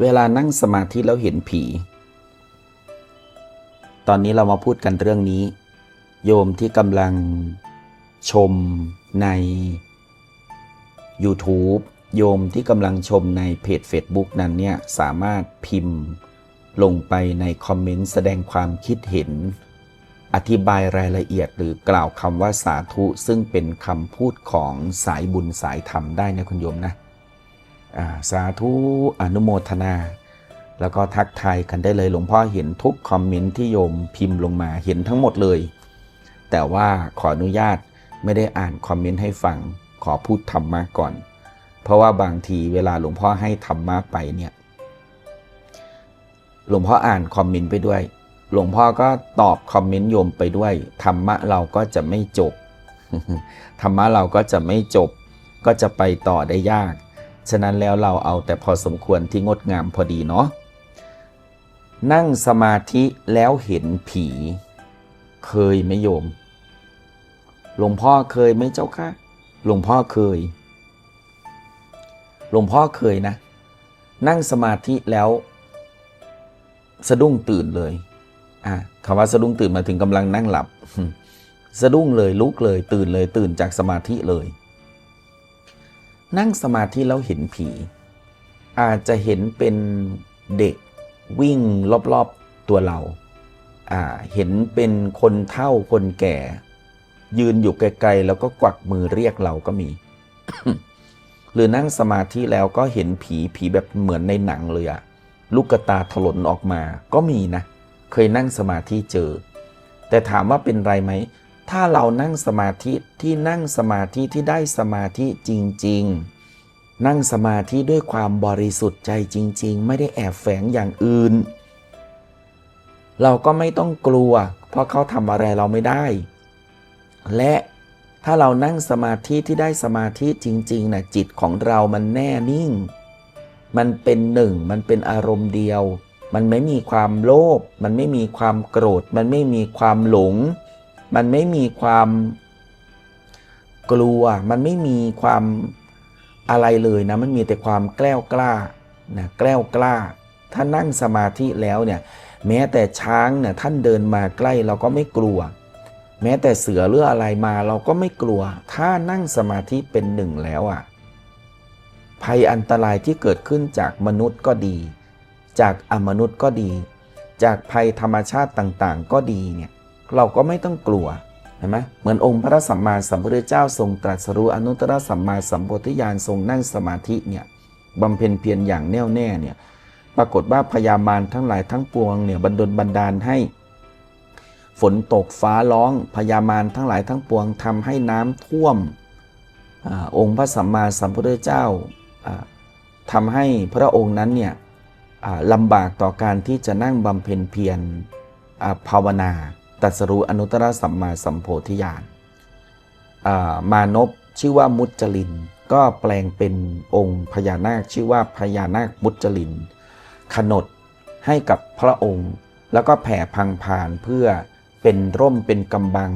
เวลานั่งสมาธิแล้วเห็นผี ตอนนี้เรามาพูดกันเรื่องนี้ โยมที่กำลังชมใน YouTube โยมที่กำลังชมในเพจ Facebook นั้นเนี่ย สามารถพิมพ์ลงไปในคอมเมนต์แสดงความคิดเห็น อธิบายรายละเอียดหรือกล่าวคำว่าสาธุ ซึ่งเป็นคำพูดของสายบุญสายธรรมได้นะคุณโยมนะ สาธุอนุโมทนา แล้วก็ทักทายกันได้เลยหลวงพ่อเห็นทุกคอมเมนต์ที่โยมพิมพ์ลงมาเห็นทั้งหมดเลย แต่ว่าขออนุญาตไม่ได้อ่านคอมเมนต์ให้ฟังขอพูดธรรมะก่อน เพราะว่าบางทีเวลาหลวงพ่อให้ธรรมะไปเนี่ยหลวงพ่ออ่านคอมเมนต์ไปด้วย หลวงพ่อก็ตอบคอมเมนต์โยมไปด้วย ธรรมะเราก็จะไม่จบ ธรรมะเราก็จะไม่จบ ก็จะไปต่อได้ยาก ฉะนั้นแล้วเราเอาแต่พอสมควรที่งดงามพอดีเนาะนั่งสมาธิแล้วเห็นผี เคยไหมโยม หลวงพ่อเคยไหมเจ้าค่ะหลวงพ่อเคย หลวงพ่อเคยนะ นั่งสมาธิแล้ว สะดุ้งตื่นเลยอะคำว่าสะดุ้งตื่นมาถึงกำลังนั่งหลับ สะดุ้งเลยลุกเลยตื่นเลยตื่นจากสมาธิเลย นั่งสมาธิแล้วเห็นผี อาจจะเห็นเป็นเด็กวิ่งรอบๆตัวเรา เห็นเป็นคนเฒ่าคนแก่ ยืนอยู่ไกลๆแล้วก็กวักมือเรียกเราก็มี หรือนั่งสมาธิแล้วก็เห็นผีผีแบบเหมือนในหนังเลยอะลูกกระตาถลนออกมาก็มีนะ เคยนั่งสมาธิเจอ แต่ถามว่าเป็นไรไหม ถ้าเรานั่งสมาธิที่นั่งสมาธิที่ได้สมาธิจริง ๆ นั่งสมาธิด้วยความบริสุทธิ์ใจจริง ๆ ไม่ได้แอบแฝงอย่างอื่น เราก็ไม่ต้องกลัว เพราะเขาทำอะไรเราไม่ได้ และถ้าเรานั่งสมาธิที่ได้สมาธิจริงๆนะจิตของเรามันแน่นิ่ง มันเป็นหนึ่ง มันเป็นอารมณ์เดียว มันไม่มีความโลภ มันไม่มีความโกรธ มันไม่มีความหลง มันไม่มีความกลัว มันไม่มีความอะไรเลยนะ มันมีแต่ความแกล้วกล้านะแกล้วกล้า ถ้านั่งสมาธิแล้วเนี่ย แม้แต่ช้างเนี่ยท่านเดินมาใกล้เราก็ไม่กลัว แม้แต่เสือหรืออะไรมาเราก็ไม่กลัว ถ้านั่งสมาธิเป็นหนึ่งแล้วอะ ภัยอันตรายที่เกิดขึ้นจากมนุษย์ก็ดี จากอมนุษย์ก็ดี จากภัยธรรมชาติต่างๆ ก็ดีเนี่ย เราก็ไม่ต้องกลัวเห็นไหมเหมือนองค์พระสัมมาสัมพุทธเจ้าทรงตรัสรู้อนุตตรสัมมาสัมโพธิญาณทรงนั่งสมาธิเนี่ยบำเพ็ญเพียรอย่างแน่วแน่เนี่ยปรากฏว่าพญามารทั้งหลายทั้งปวงเนี่ยบันดลบันดาลให้ ฝนตกฟ้าร้องพญามารทั้งหลายทั้งปวงทำให้น้ำท่วมอองค์พระสัมมาสัมพุทธเจ้าอ่าทำให้พระองค์นั้นเนี่ยลำบากต่อการที่จะนั่งบำเพ็ญเพียรภาวนา ตัสรู้อนุตตรสัมมาสัมโพธิญาณมานพชื่อว่ามุจลิน ก็แปลงเป็นองค์พญานาคชื่อว่าพญานาคมุจลิน ขนดให้กับพระองค์ แล้วก็แผ่พังผ่านเพื่อเป็นร่มเป็นกำบัง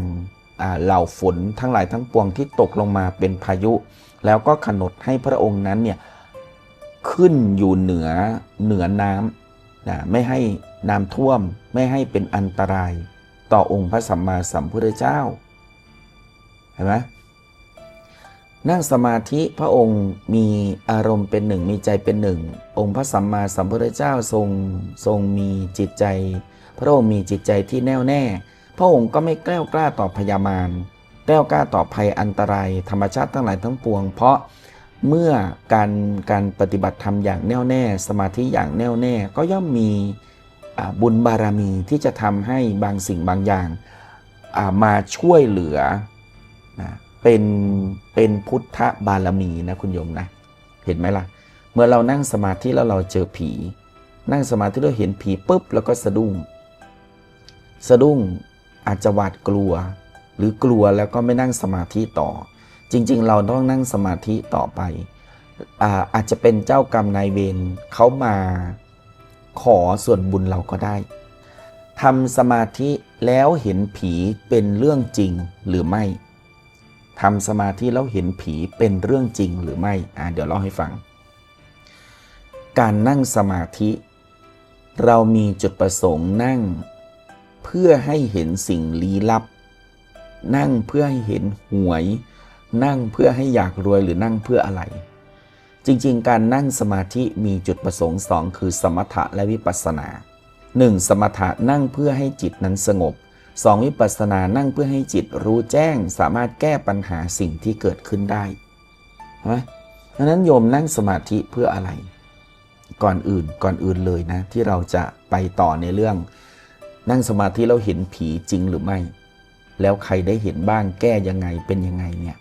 เหล่าฝนทั้งหลายทั้งปวงที่ตกลงมาเป็นพายุ แล้วก็ขนดให้พระองค์นั้นเนี่ยขึ้นอยู่เหนือเหนือน้ำนะไม่ให้น้ำท่วมไม่ให้เป็นอันตราย ต่อองค์พระสัมมาสัมพุทธเจ้า เห็นไหมนั่งสมาธิพระองค์มีอารมณ์เป็นหนึ่งมีใจเป็นหนึ่ง องค์พระสัมมาสัมพุทธเจ้าทรงทรงมีจิตใจ พระองค์มีจิตใจที่แน่วแน่ พระองค์ก็ไม่แกล้วกล้าต่อพยามารแกล้วกล้าต่อภัยอันตราย ธรรมชาติทั้งหลายทั้งปวง เพราะเมื่อการการปฏิบัติธรรมอย่างแน่วแน่ สมาธิอย่างแน่วแน่ก็ย่อมมี บุญบารมีที่จะทำให้บางสิ่งบางอย่างมาช่วยเหลือนะเป็นเป็นพุทธบารมีนะคุณโยมนะ เห็นไหมล่ะ เมื่อเรานั่งสมาธิแล้วเราเจอผี นั่งสมาธิแล้วเห็นผีปุ๊บแล้วก็สะดุ้ง สะดุ้งอาจจะหวาดกลัว หรือกลัวแล้วก็ไม่นั่งสมาธิต่อ จริง ๆ เราต้องนั่งสมาธิต่อไปอาอาจจะเป็นเจ้ากรรมนายเวรเขามา ขอส่วนบุญเราก็ได้ทำสมาธิแล้วเห็นผีเป็นเรื่องจริงหรือไม่ทำสมาธิแล้วเห็นผีเป็นเรื่องจริงหรือไม่อ่าเดี๋ยวเล่าให้ฟัง การนั่งสมาธิ เรามีจุดประสงค์นั่ง เพื่อให้เห็นสิ่งลี้ลับ นั่งเพื่อให้เห็นหวย นั่งเพื่อให้อยากรวยหรือนั่งเพื่ออะไร จริง ๆ การนั่งสมาธิมีจุดประสงค์สองคือสมถะและวิปัสสนา 1. สมถะนั่งเพื่อให้จิตนั้นสงบ 2. วิปัสสนานั่งเพื่อให้จิตรู้แจ้ง สามารถแก้ปัญหาสิ่งที่เกิดขึ้นได้ใช่ไหมดังนั้นโยมนั่งสมาธิเพื่ออะไร ก่อนอื่นก่อนอื่นเลยนะ ที่เราจะไปต่อในเรื่อง นั่งสมาธิแล้วเห็นผีจริงหรือไม่ แล้วใครได้เห็นบ้างแก้ยังไงเป็นยังไงเนี่ย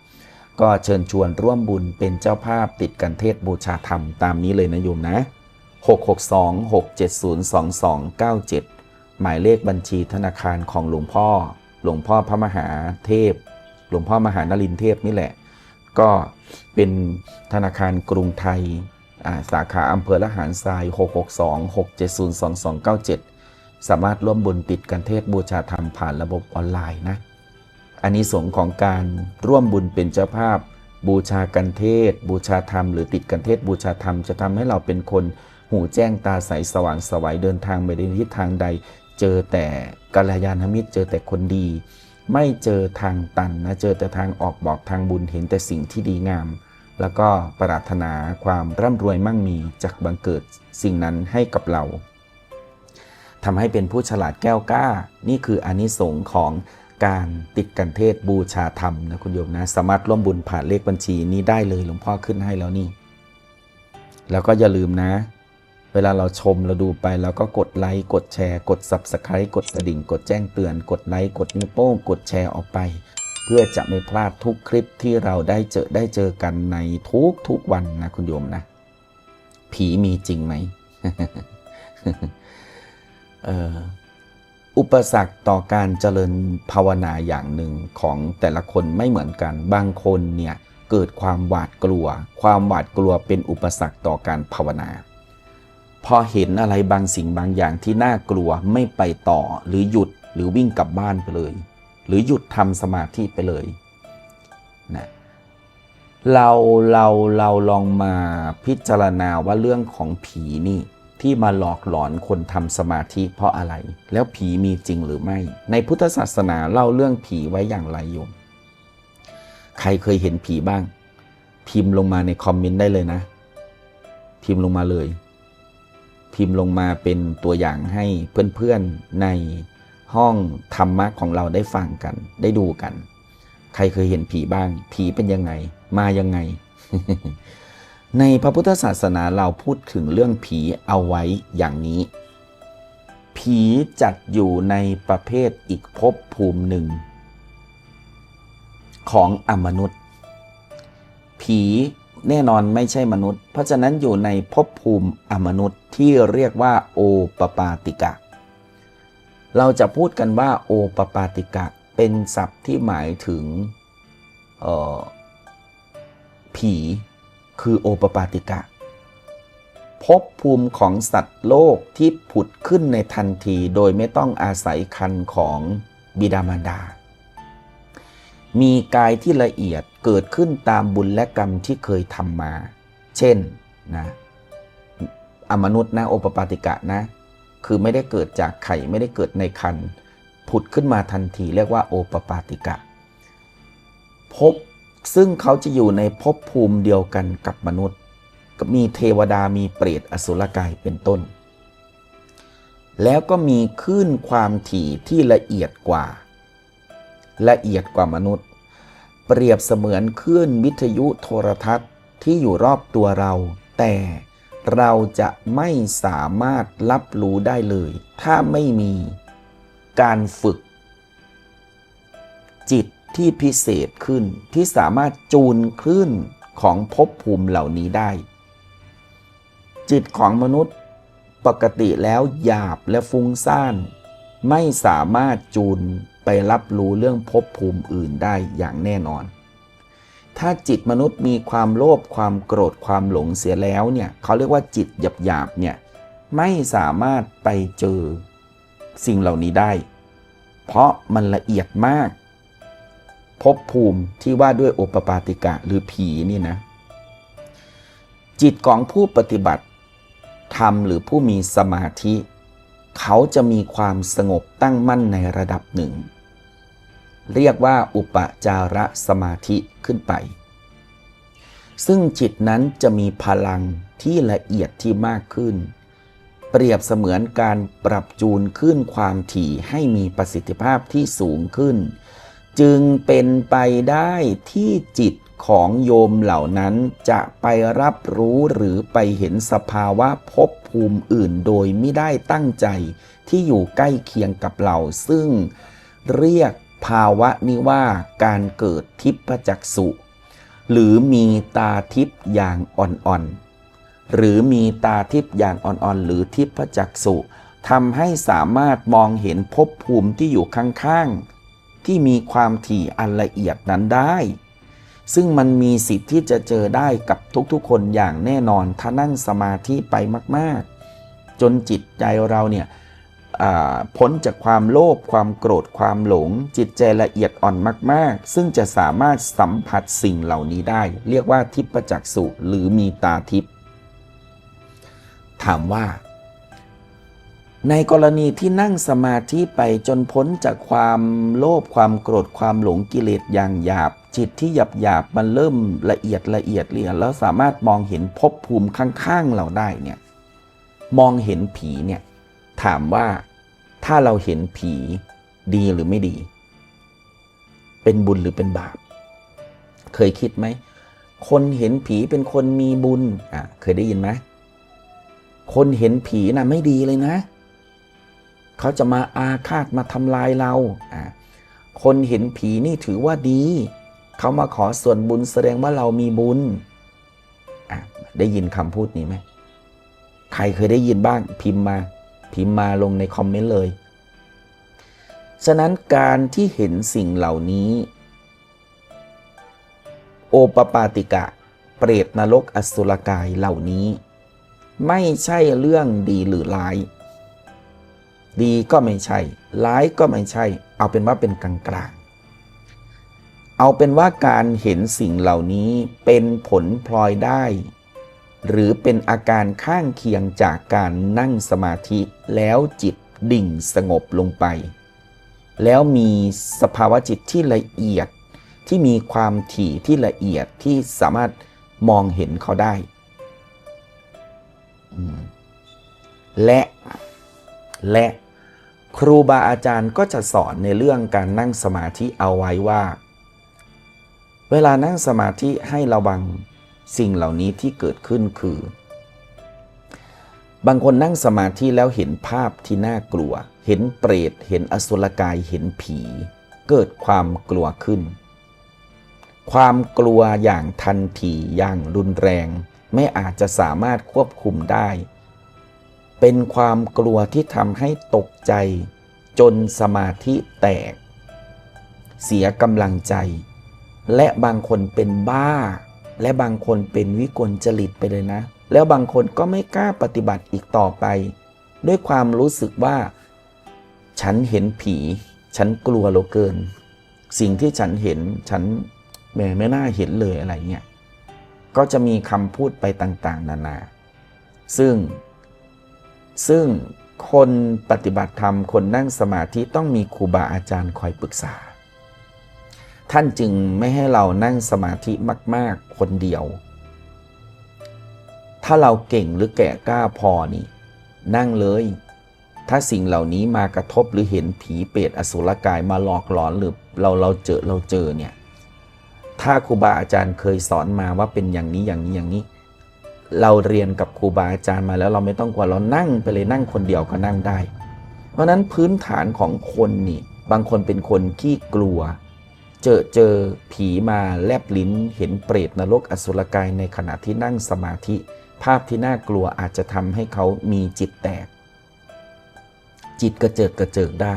ก็เชิญชวนร่วมบุญเป็นเจ้าภาพติดกันเทศบูชาธรรมตามนี้เลยนะโยมนะ 662-670-2297 หมายเลขบัญชีธนาคารของหลวงพ่อ หลวงพ่อพระมหาเทพ หลวงพ่อมหานรินเทพนี่แหละ ก็เป็นธนาคารกรุงไทยาสาขาอำเภอละหารทราย 662-670-2297 สามารถร่วมบุญติดกันเทศบูชาธรรมผ่านระบบออนไลน์นะ อันนี้สงส์ของการร่วมบุญเป็นเจ้าภาพ บูชากันเทศ บูชาธรรมหรือติดกันเทศบูชาธรรมจะทำให้เราเป็นคนหูแจ้งตาใสสว่างสวัยเดินทางไปในทิศทางใด เจอแต่กัลยาณมิตรเจอแต่คนดี ไม่เจอทางตันนะเจอแต่ทางออกบอกทางบุญเห็นแต่สิ่งที่ดีงาม แล้วก็ปรารถนาความร่ำรวยมั่งมีจากบังเกิดสิ่งนั้นให้กับเราทำให้เป็นผู้ฉลาดแก้วกล้า นี่คืออานิสงส์ของ การติดกันเทศบูชาธรรมนะคุณโยมนะ สามารถร่วมบุญผ่านเลขบัญชีนี้ได้เลยหลวงพ่อขึ้นให้แล้วนี่ แล้วก็อย่าลืมนะ เวลาเราชมเราดูไปแล้วก็กดไลค์กดแชร์ กด Subscribe กดกระดิ่ง กดแจ้งเตือน กดไลค์กดนิ้วโป้งกดแชร์ออกไป เพื่อจะไม่พลาดทุกคลิปที่เราได้เจอได้เจอกันในทุกทุกวันนะคุณโยมนะ ผีมีจริงไหมเออ อุปสรรคต่อการเจริญภาวนาอย่างหนึ่งของแต่ละคนไม่เหมือนกัน บางคนเนี่ยเกิดความหวาดกลัว ความหวาดกลัวเป็นอุปสรรคต่อการภาวนา พอเห็นอะไรบางสิ่งบางอย่างที่น่ากลัวไม่ไปต่อหรือหยุดหรือวิ่งกลับบ้านไปเลย หรือหยุดทำสมาธิไปเลยนะเราเราเราลองมาพิจารณาว่าเรื่องของผีนี่ ที่มาหลอกหลอนคนทำสมาธิเพราะอะไร แล้วผีมีจริงหรือไม่ ในพุทธศาสนาเล่าเรื่องผีไว้อย่างไรโยม ใครเคยเห็นผีบ้าง พิมพ์ลงมาในคอมเมนต์ได้เลยนะ พิมพ์ลงมาเลย พิมพ์ลงมาเป็นตัวอย่างให้เพื่อนๆในห้องธรรมะของเราได้ฟังกัน ได้ดูกัน ใครเคยเห็นผีบ้าง ผีเป็นยังไง มายังไง ในพระพุทธศาสนาเราพูดถึงเรื่องผีเอาไว้อย่างนี้ ผีจัดอยู่ในประเภทอีกภพภูมิหนึ่ง ของอมนุษย์ ผีแน่นอนไม่ใช่มนุษย์ เพราะฉะนั้นอยู่ในภพภูมิอมนุษย์ที่เรียกว่าโอปปาติกะ เราจะพูดกันว่าโอปปาติกะเป็นศัพท์ที่หมายถึงออผี คือโอปปาติกะภพภูมิของสัตว์โลกที่ผุดขึ้นในทันทีโดยไม่ต้องอาศัยคันของบิดามารดา มีกายที่ละเอียดเกิดขึ้นตามบุญและกรรมที่เคยทำมา เช่นนะอมนุษย์นะโอปปาติกะนะคือไม่ได้เกิดจากไข่ไม่ได้เกิดในคันผุดขึ้นมาทันทีเรียกว่าโอปปาติกะภพ ซึ่งเขาจะอยู่ในภพภูมิเดียวกันกับมนุษย์ ก็มีเทวดามีเปรตอสุรกายเป็นต้น แล้วก็มีคลื่นความถี่ที่ละเอียดกว่า ละเอียดกว่ามนุษย์ เปรียบเสมือนคลื่นวิทยุโทรทัศน์ที่อยู่รอบตัวเรา แต่เราจะไม่สามารถรับรู้ได้เลย ถ้าไม่มีการฝึก จิต ที่พิเศษขึ้นที่สามารถจูนคลื่นของภพภูมิเหล่านี้ได้ จิตของมนุษย์ปกติแล้วหยาบและฟุ้งซ่าน ไม่สามารถจูนไปรับรู้เรื่องภพภูมิอื่นได้อย่างแน่นอน ถ้าจิตมนุษย์มีความโลภความโกรธความหลงเสียแล้วเนี่ยเขาเรียกว่าจิตหยาบๆเนี่ยไม่สามารถไปเจอสิ่งเหล่านี้ได้ เพราะมันละเอียดมาก ภพภูมิที่ว่าด้วยโอปปาติกะหรือผีนี่นะ จิตของผู้ปฏิบัติธรรมหรือผู้มีสมาธิ เขาจะมีความสงบตั้งมั่นในระดับหนึ่ง เรียกว่าอุปจาระสมาธิขึ้นไป ซึ่งจิตนั้นจะมีพลังที่ละเอียดที่มากขึ้น เปรียบเสมือนการปรับจูนขึ้นความถี่ให้มีประสิทธิภาพที่สูงขึ้น จึงเป็นไปได้ที่จิตของโยมเหล่านั้นจะไปรับรู้หรือไปเห็นสภาวะภพภูมิอื่นโดยไม่ได้ตั้งใจที่อยู่ใกล้เคียงกับเรา ซึ่งเรียกภาวะนี้ว่าการเกิดทิพจักษุหรือมีตาทิพย์อย่างอ่อนๆ หรือมีตาทิพย์อย่างอ่อนๆ หรือทิพจักษุทำให้สามารถมองเห็นภพภูมิที่อยู่ข้างๆ ที่มีความถี่อันละเอียดนั้นได้ ซึ่งมันมีสิทธิ์ที่จะเจอได้กับทุกๆ คนอย่างแน่นอนถ้านั่งสมาธิไปมาก ๆ จนจิตใจเราเนี่ยพ้นจากความโลภความโกรธความหลง จิตใจละเอียดอ่อนมาก ๆ ซึ่งจะสามารถสัมผัสสิ่งเหล่านี้ได้ เรียกว่าทิพจักษุหรือมีตาทิพถามว่า ในกรณีที่นั่งสมาธิไปจนพ้นจากความโลภความโกรธความหลงกิเลสอย่างหยาบ จิตที่หยาบหยาบมันเริ่มละเอียดละเอียดเรียนแล้วสามารถมองเห็นภพภูมิข้างๆเราได้เนี่ยมองเห็นผีเนี่ยถามว่าถ้าเราเห็นผีดีหรือไม่ดี เป็นบุญหรือเป็นบาป เคยคิดไหม คนเห็นผีเป็นคนมีบุญอะเคยได้ยินไหมคนเห็นผีนะ่ะไม่ดีเลยนะ เขาจะมาอาฆาตมาทำลายเรา คนเห็นผีนี่ถือว่าดี เขามาขอส่วนบุญแสดงว่าเรามีบุญ ได้ยินคำพูดนี้ไหม ใครเคยได้ยินบ้างพิมพ์มา พิมพ์มาลงในคอมเมนต์เลย ฉะนั้นการที่เห็นสิ่งเหล่านี้ โอปปาติกะ เปรตนรกอสุรกายเหล่านี้ ไม่ใช่เรื่องดีหรือร้าย ดีก็ไม่ใช่ ร้ายก็ไม่ใช่ เอาเป็นว่าเป็นกลางกลางๆเอาเป็นว่าการเห็นสิ่งเหล่านี้เป็นผลพลอยได้ หรือเป็นอาการข้างเคียงจากการนั่งสมาธิแล้วจิตดิ่งสงบลงไป แล้วมีสภาวะจิตที่ละเอียดที่มีความถี่ที่ละเอียดที่สามารถมองเห็นเขาได้ และและ ครูบาอาจารย์ก็จะสอนในเรื่องการนั่งสมาธิเอาไว้ว่า เวลานั่งสมาธิให้ระวังสิ่งเหล่านี้ที่เกิดขึ้นคือ บางคนนั่งสมาธิแล้วเห็นภาพที่น่ากลัว เห็นเปรต เห็นอสุรกาย เห็นผี เกิดความกลัวขึ้น ความกลัวอย่างทันทีอย่างรุนแรง ไม่อาจจะสามารถควบคุมได้ เป็นความกลัวที่ทำให้ตกใจ จนสมาธิแตก เสียกำลังใจ และบางคนเป็นบ้า และบางคนเป็นวิกลจริตไปเลยนะ แล้วบางคนก็ไม่กล้าปฏิบัติอีกต่อไป ด้วยความรู้สึกว่า ฉันเห็นผี ฉันกลัวเหลือเกิน สิ่งที่ฉันเห็นฉันแหมไม่น่าเห็นเลยอะไรเงี้ยก็จะมีคำพูดไปต่าง ๆ นานา ซึ่ง ซึ่งคนปฏิบัติธรรม คนนั่งสมาธิต้องมีครูบาอาจารย์คอยปรึกษา ท่านจึงไม่ให้เรานั่งสมาธิมาก ๆ คนเดียว ถ้าเราเก่งหรือแก่กล้าพอนี่ นั่งเลย ถ้าสิ่งเหล่านี้มากระทบหรือเห็นผีเปรตอสุรกายมาหลอกหลอนหรือเราเราเจอเราเจอเนี่ย ถ้าครูบาอาจารย์เคยสอนมาว่าเป็นอย่างนี้อย่างนี้อย่างนี้ เราเรียนกับครูบาอาจารย์มาแล้วเราไม่ต้องกลัวเรานั่งไปเลยนั่งคนเดียวก็นั่งได้ เพราะนั้นพื้นฐานของคนนี่บางคนเป็นคนขี้กลัว เจอเจอผีมาแลบลิ้น เห็นเปรตนรกอสุรกายในขณะที่นั่งสมาธิ ภาพที่น่ากลัวอาจจะทำให้เขามีจิตแตก จิตกระเจิดกระเจิกได้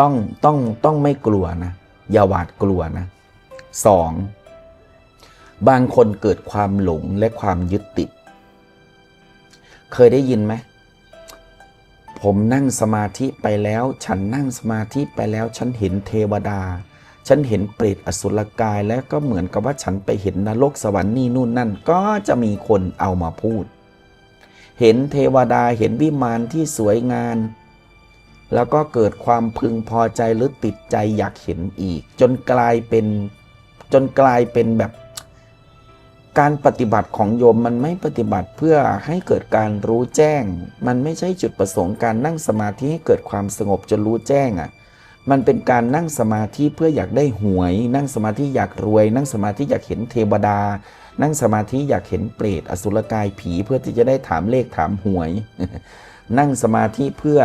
ต้องต้องต้องไม่กลัวนะอย่าหวาดกลัวนะสอง บางคนเกิดความหลงและความยึดติด เคยได้ยินไหม ผมนั่งสมาธิไปแล้ว ฉันนั่งสมาธิไปแล้ว ฉันเห็นเทวดา ฉันเห็นเปรตอสุรกายแล้วก็เหมือนกับว่าฉันไปเห็นนรกสวรรค์นี่นู่นนั่น ก็จะมีคนเอามาพูด เห็นเทวดาเห็นวิมานที่สวยงามแล้วก็เกิดความพึงพอใจหรือติดใจอยากเห็นอีก จนกลายเป็นจนกลายเป็นแบบ การปฏิบัติของโยมมันไม่ปฏิบัติเพื่อให้เกิดการรู้แจ้ง มันไม่ใช่จุดประสงค์การนั่งสมาธิให้เกิดความสงบจนรู้แจ้งอะ่ะ มันเป็นการนั่งสมาธิเพื่ออยากได้หวย นั่งสมาธิอยากรวย นั่งสมาธิอยากเห็นเทวดา นั่งสมาธิอยากเห็นเปรตอสุรกายผีเพื่อที่จะได้ถามเลขถามหวย นั่งสมาธิเพื่อ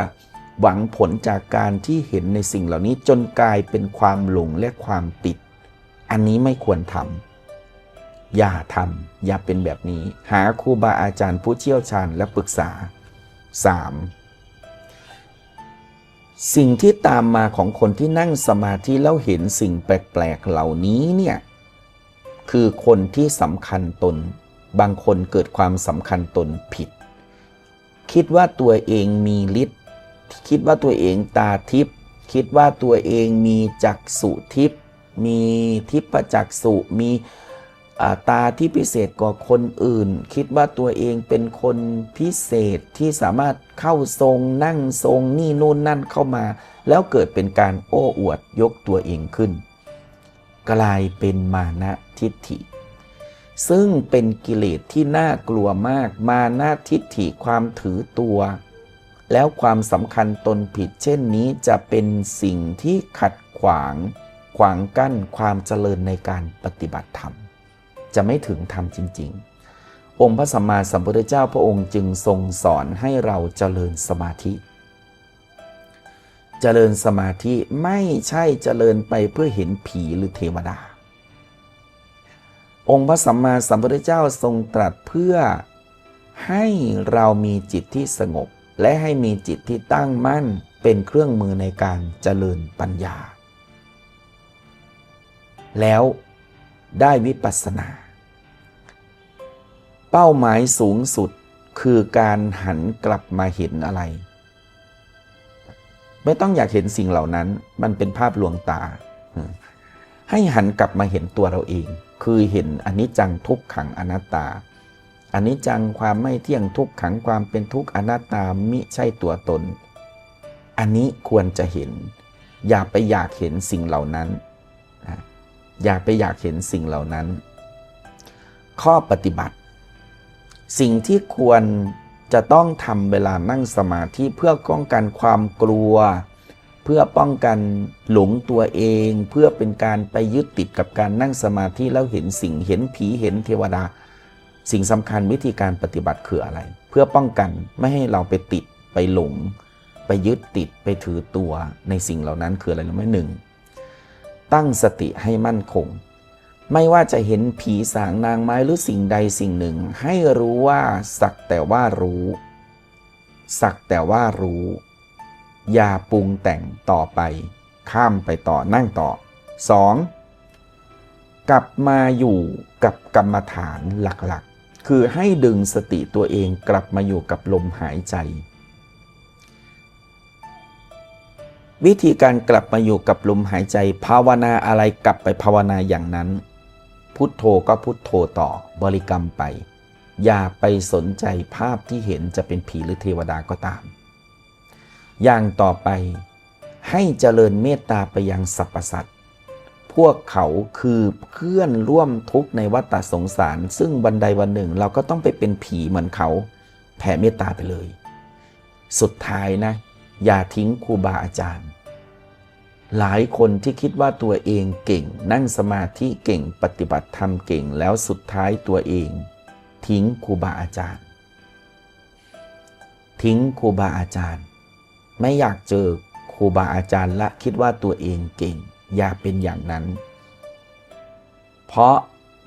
หวังผลจากการที่เห็นในสิ่งเหล่านี้จนกลายเป็นความหลงและความติด อันนี้ไม่ควรทำ อย่าทำอย่าเป็นแบบนี้ หาครูบาอาจารย์ผู้เชี่ยวชาญและปรึกษา 3. สิ่งที่ตามมาของคนที่นั่งสมาธิแล้วเห็นสิ่งแปลกๆเหล่านี้เนี่ยคือคนที่สำคัญตน บางคนเกิดความสำคัญตนผิด คิดว่าตัวเองมีฤทธิ์คิดว่าตัวเองตาทิพย์คิดว่าตัวเองมีจักษุทิพย์มีทิพจักษุมี ตาที่พิเศษกว่าคนอื่น คิดว่าตัวเองเป็นคนพิเศษที่สามารถเข้าทรงนั่งทรงนี่นู่นนั่นเข้ามา แล้วเกิดเป็นการโอ้อวดยกตัวเองขึ้น กลายเป็นมานะทิฏฐิ ซึ่งเป็นกิเลสที่น่ากลัวมากมานะทิฏฐิความถือตัว แล้วความสำคัญตนผิดเช่นนี้จะเป็นสิ่งที่ขัดขวาง ขวางกั้นความเจริญในการปฏิบัติธรรม จะไม่ถึงธรรมจริง ๆ องค์พระสัมมาสัมพุทธเจ้าพระองค์จึงทรงสอนให้เราเจริญสมาธิ เจริญสมาธิไม่ใช่เจริญไปเพื่อเห็นผีหรือเทวดา องค์พระสัมมาสัมพุทธเจ้าทรงตรัสเพื่อให้เรามีจิตที่สงบ และให้มีจิตที่ตั้งมั่นเป็นเครื่องมือในการเจริญปัญญา แล้วได้วิปัสสนา เป้าหมายสูงสุดคือการหันกลับมาเห็นอะไร ไม่ต้องอยากเห็นสิ่งเหล่านั้น มันเป็นภาพลวงตา ให้หันกลับมาเห็นตัวเราเอง คือเห็นอนิจจังทุกขังอนัตตาอนิจจังความไม่เที่ยงทุกขังความเป็นทุกข์อนัตตามิใช่ตัวตน อันนี้ควรจะเห็น อย่าไปอยากเห็นสิ่งเหล่านั้น อย่าไปอยากเห็นสิ่งเหล่านั้น ข้อปฏิบัติ สิ่งที่ควรจะต้องทำเวลานั่งสมาธิเพื่อป้องกันความกลัว เพื่อป้องกันหลงตัวเอง เพื่อเป็นการไปยึดติดกับการนั่งสมาธิแล้วเห็นสิ่งเห็นผีเห็นเทวดา สิ่งสำคัญวิธีการปฏิบัติคืออะไร เพื่อป้องกันไม่ให้เราไปติดไปหลง ไปยึดติดไปถือตัวในสิ่งเหล่านั้นคืออะไรรู้ไหมหนึ่งตั้งสติให้มั่นคง ไม่ว่าจะเห็นผีสางนางไม้หรือสิ่งใดสิ่งหนึ่ง ให้รู้ว่าสักแต่ว่ารู้ สักแต่ว่ารู้ อย่าปรุงแต่งต่อไป ข้ามไปต่อนั่งต่อ 2. กลับมาอยู่กับกรรมฐานหลักๆ คือให้ดึงสติตัวเองกลับมาอยู่กับลมหายใจ วิธีการกลับมาอยู่กับลมหายใจ ภาวนาอะไรกลับไปภาวนาอย่างนั้น พุทโธก็พุทโธต่อบริกรรมไป อย่าไปสนใจภาพที่เห็นจะเป็นผีหรือเทวดาก็ตาม อย่างต่อไปให้เจริญเมตตาไปยังสรรพสัตว์พวกเขาคือเพื่อนร่วมทุกข์ในวัฏสงสาร ซึ่งวันใดวันหนึ่งเราก็ต้องไปเป็นผีเหมือนเขา แผ่เมตตาไปเลย สุดท้ายนะ อย่าทิ้งครูบาอาจารย์ หลายคนที่คิดว่าตัวเองเก่ง นั่งสมาธิเก่งปฏิบัติธรรมเก่งแล้วสุดท้ายตัวเอง ทิ้งครูบาอาจารย์ ทิ้งครูบาอาจารย์ ไม่อยากเจอครูบาอาจารย์ละคิดว่าตัวเองเก่ง อย่าเป็นอย่างนั้น เพราะ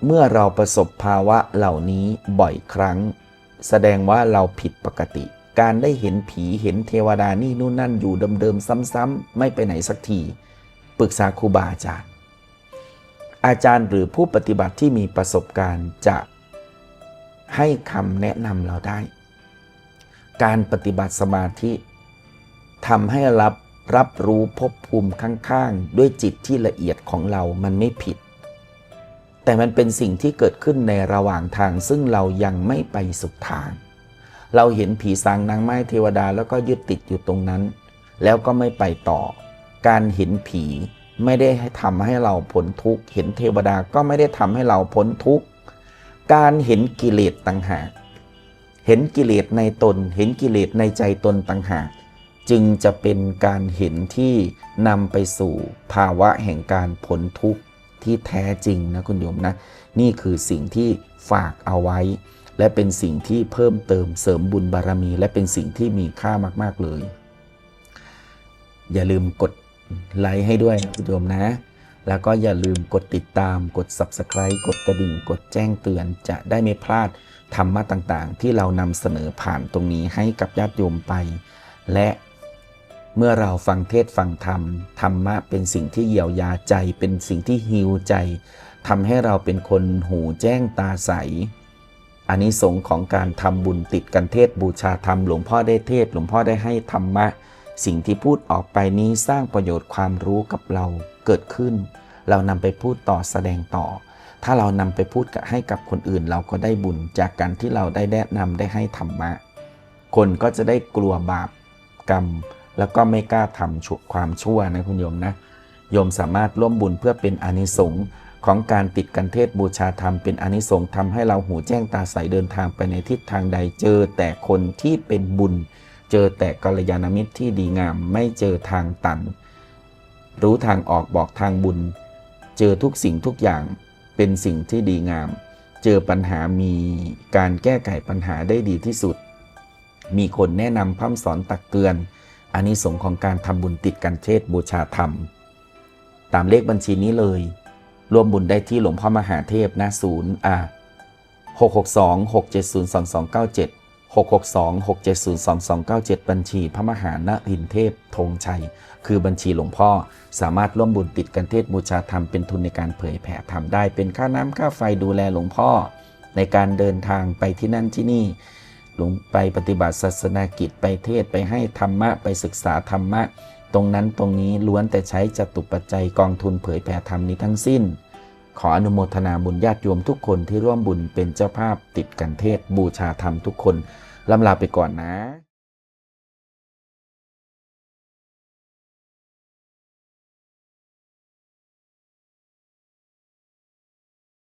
เมื่อเราประสบภาวะเหล่านี้บ่อยครั้ง แสดงว่าเราผิดปกติ การได้เห็นผีเห็นเทวดานี่นู่นนั่นอยู่เดิมๆซ้ำๆไม่ไปไหนสักทีปรึกษาครูบาอาจารย์ อาจารย์หรือผู้ปฏิบัติที่มีประสบการณ์จะให้คำแนะนำเราได้ การปฏิบัติสมาธิทำให้รับรับรู้ภพภูมิข้างๆ ด้วยจิตที่ละเอียดของเรามันไม่ผิด แต่มันเป็นสิ่งที่เกิดขึ้นในระหว่างทางซึ่งเรายังไม่ไปสุดทาง เราเห็นผีสางนางไม้เทวดาแล้วก็ยึดติดอยู่ตรงนั้น แล้วก็ไม่ไปต่อ การเห็นผีไม่ได้ให้ทำให้เราพ้นทุกข์เห็นเทวดาก็ไม่ได้ทำให้เราพ้นทุกข์การเห็นกิเลสต่างหาก เห็นกิเลสในตน เห็นกิเลสในใจตนต่างหาก จึงจะเป็นการเห็นที่นำไปสู่ภาวะแห่งการพ้นทุกข์ที่แท้จริงนะคุณโยมนะ นี่คือสิ่งที่ฝากเอาไว้ และเป็นสิ่งที่เพิ่มเติมเสริมบุญบารมี และเป็นสิ่งที่มีค่ามาก ๆ เลย อย่าลืมกดไลค์ให้ด้วยนะคุณโยมนะ แล้วก็อย่าลืมกดติดตามกด Subscribe กดกระดิ่ง กดแจ้งเตือนจะได้ไม่พลาดธรรมะต่างๆ ที่เรานำเสนอผ่านตรงนี้ให้กับญาติโยมไป และเมื่อเราฟังเทศฟังธรรม ธรรมะเป็นสิ่งที่เยียวยาใจ เป็นสิ่งที่ฮิวใจทำให้เราเป็นคนหูแจ้งตาใส อานิสงส์ของการทำบุญติดกันเทศบูชาธรรมหลวงพ่อได้เทศหลวงพ่อได้ให้ธรรมะ สิ่งที่พูดออกไปนี้สร้างประโยชน์ความรู้กับเราเกิดขึ้น เรานำไปพูดต่อแสดงต่อ ถ้าเรานำไปพูดให้กับคนอื่น เราก็ได้บุญจากการที่เราได้แนะนำได้ให้ธรรมะ คนก็จะได้กลัวบาปกรรม แล้วก็ไม่กล้าทำชั่วความชั่วนะคุณโยมนะโยมสามารถร่วมบุญเพื่อเป็นอานิสงส์ ของการติดกันเทศบูชาธรรมเป็นอนิสงส์ทำให้เราหูแจ้งตาใสเดินทางไปในทิศทางใดเจอแต่คนที่เป็นบุญ เจอแต่กัลยาณมิตรที่ดีงาม ไม่เจอทางตัน รู้ทางออกบอกทางบุญ เจอทุกสิ่งทุกอย่างเป็นสิ่งที่ดีงาม เจอปัญหามีการแก้ไขปัญหาได้ดีที่สุด มีคนแนะนำพร่ำสอนตักเตือนอานิสงส์ของการทำบุญติดกันเทศบูชาธรรม ตามเลขบัญชีนี้เลย ร่วมบุญได้ที่หลวงพ่อมหาเทพนะศูนย์อ่า662 670 2297 662 670 2297บัญชีพระมหานรินเทพธงชัย คือบัญชีหลวงพ่อสามารถร่วมบุญติดกันเทศบูชาธรรมเป็นทุนในการเผยแผ่ธรรมได้เป็นค่าน้ำค่าไฟดูแลหลวงพ่อ ในการเดินทางไปที่นั่นที่นี่หลวงไปปฏิบัติศาสนากิจไปเทศไปให้ธรรมะไปศึกษาธรรมะ ตรงนั้นตรงนี้ล้วนแต่ใช้จตุปัจจัยกองทุนเผยแผ่ธรรมนี้ทั้งสิ้น ขออนุโมทนาบุญญาติโยมทุกคนที่ร่วมบุญเป็นเจ้าภาพติดกันเทศบูชาธรรมทุกคนลำลาไปก่อนนะ